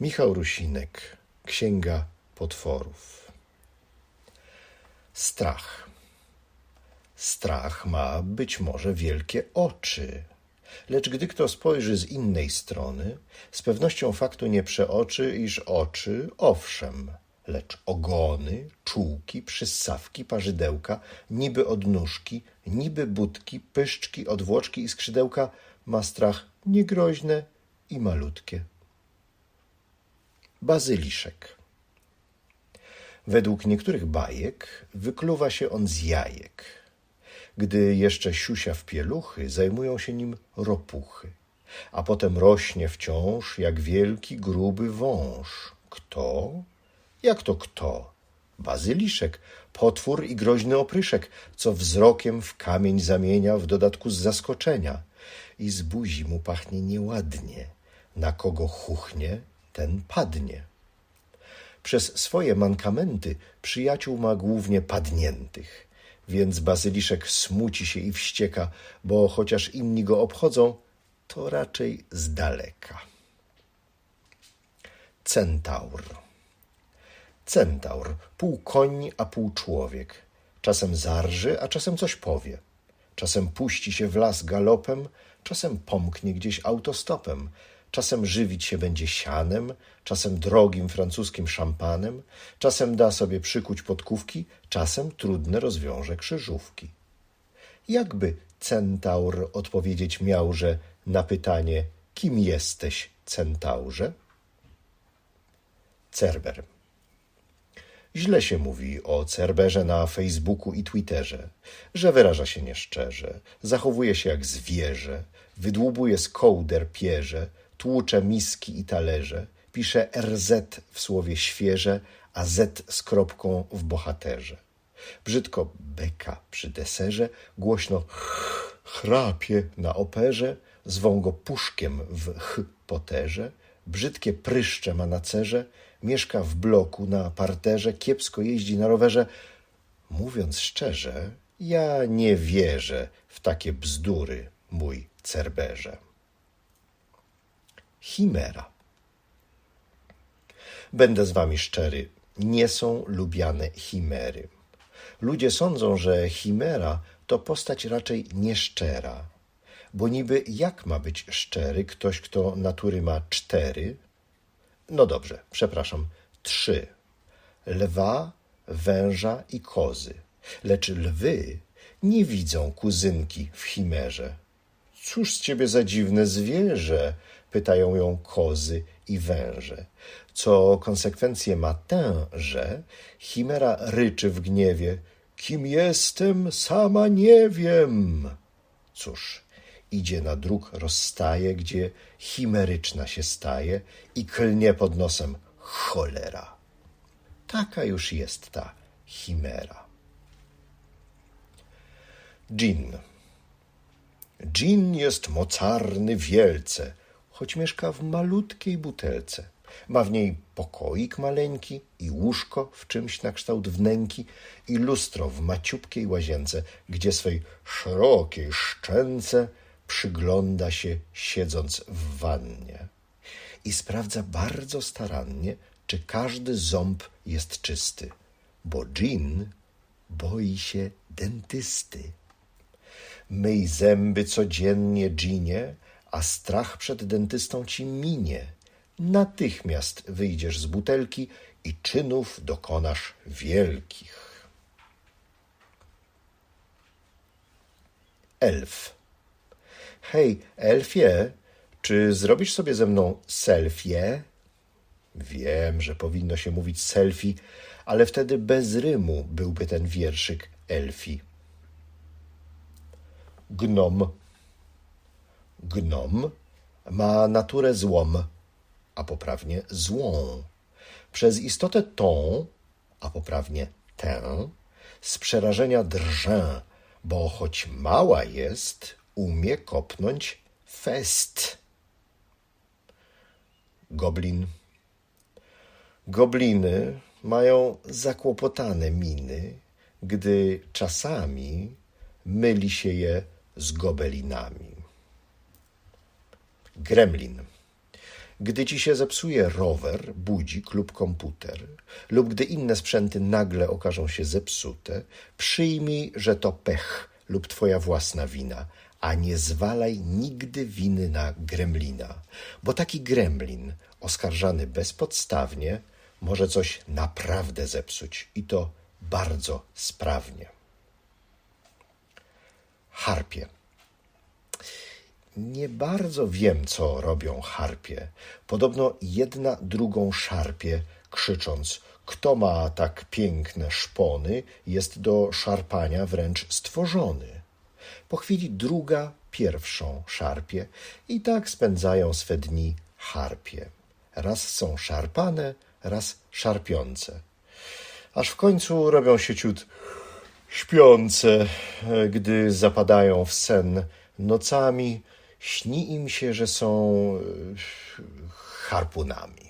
Michał Rusinek, Księga Potworów. Strach. Strach ma być może wielkie oczy, lecz gdy kto spojrzy z innej strony, z pewnością faktu nie przeoczy, iż oczy, owszem, lecz ogony, czułki, przyssawki, parzydełka, niby odnóżki, niby budki, pyszczki, odwłoczki i skrzydełka ma strach niegroźne i malutkie. Bazyliszek. Według niektórych bajek wykluwa się on z jajek. Gdy jeszcze siusia w pieluchy, zajmują się nim ropuchy, a potem rośnie wciąż jak wielki, gruby wąż. Kto? Jak to kto? Bazyliszek, potwór i groźny opryszek, co wzrokiem w kamień zamienia w dodatku z zaskoczenia. I z buzi mu pachnie nieładnie. Na kogo chuchnie, ten padnie. Przez swoje mankamenty przyjaciół ma głównie padniętych, więc bazyliszek smuci się i wścieka, bo chociaż inni go obchodzą, to raczej z daleka. Centaur. Centaur, pół koń, a pół człowiek. Czasem zarży, a czasem coś powie. Czasem puści się w las galopem, czasem pomknie gdzieś autostopem, czasem żywić się będzie sianem, czasem drogim francuskim szampanem, czasem da sobie przykuć podkówki, czasem trudne rozwiąże krzyżówki. Jakby centaur odpowiedzieć miał, że na pytanie kim jesteś, centaurze? Cerber. Źle się mówi o Cerberze na Facebooku i Twitterze, że wyraża się nieszczerze, zachowuje się jak zwierzę, wydłubuje z kołder pierze, tłucze miski i talerze, pisze RZ w słowie świeże, a Z z kropką w bohaterze. Brzydko beka przy deserze, głośno chrapie na operze, zwą go puszkiem w ch poterze, brzydkie pryszcze ma na cerze, mieszka w bloku na parterze, kiepsko jeździ na rowerze. Mówiąc szczerze, ja nie wierzę w takie bzdury, mój cerberze. Chimera. Będę z wami szczery, nie są lubiane chimery. Ludzie sądzą, że chimera to postać raczej nieszczera, bo niby jak ma być szczery ktoś, kto natury ma cztery? No dobrze, przepraszam, trzy. Lwa, węża i kozy. Lecz lwy nie widzą kuzynki w chimerze. Cóż z ciebie za dziwne zwierzę? Pytają ją kozy i węże. Co konsekwencje ma tę, że chimera ryczy w gniewie. Kim jestem, sama nie wiem. Cóż, idzie na dróg, rozstaje, gdzie chimeryczna się staje i klnie pod nosem cholera. Taka już jest ta chimera. Dżin. Dżin jest mocarny wielce, choć mieszka w malutkiej butelce. Ma w niej pokoik maleńki i łóżko w czymś na kształt wnęki i lustro w maciupkiej łazience, gdzie swej szerokiej szczęce przygląda się siedząc w wannie i sprawdza bardzo starannie, czy każdy ząb jest czysty, bo Jean boi się dentysty. Myj zęby codziennie, Ginie, a strach przed dentystą ci minie. Natychmiast wyjdziesz z butelki i czynów dokonasz wielkich. Elf. Hej, elfie, czy zrobisz sobie ze mną selfie? Wiem, że powinno się mówić selfie, ale wtedy bez rymu byłby ten wierszyk elfi. Gnom. Gnom ma naturę złom, a poprawnie złą. Przez istotę tą, a poprawnie tę, z przerażenia drżę, bo choć mała jest, umie kopnąć fest. Goblin. Gobliny mają zakłopotane miny, gdy czasami myli się je z gobelinami. Gremlin. Gdy ci się zepsuje rower, budzik lub komputer, lub gdy inne sprzęty nagle okażą się zepsute, przyjmij, że to pech lub twoja własna wina, a nie zwalaj nigdy winy na gremlina, bo taki gremlin, oskarżany bezpodstawnie, może coś naprawdę zepsuć i to bardzo sprawnie. Harpie. Nie bardzo wiem, co robią harpie. Podobno jedna drugą szarpie, krzycząc: Kto ma tak piękne szpony, jest do szarpania wręcz stworzony. Po chwili druga pierwszą szarpie i tak spędzają swe dni harpie. Raz są szarpane, raz szarpiące. Aż w końcu robią się ciut śpiące, gdy zapadają w sen nocami, śni im się, że są e, harpunami.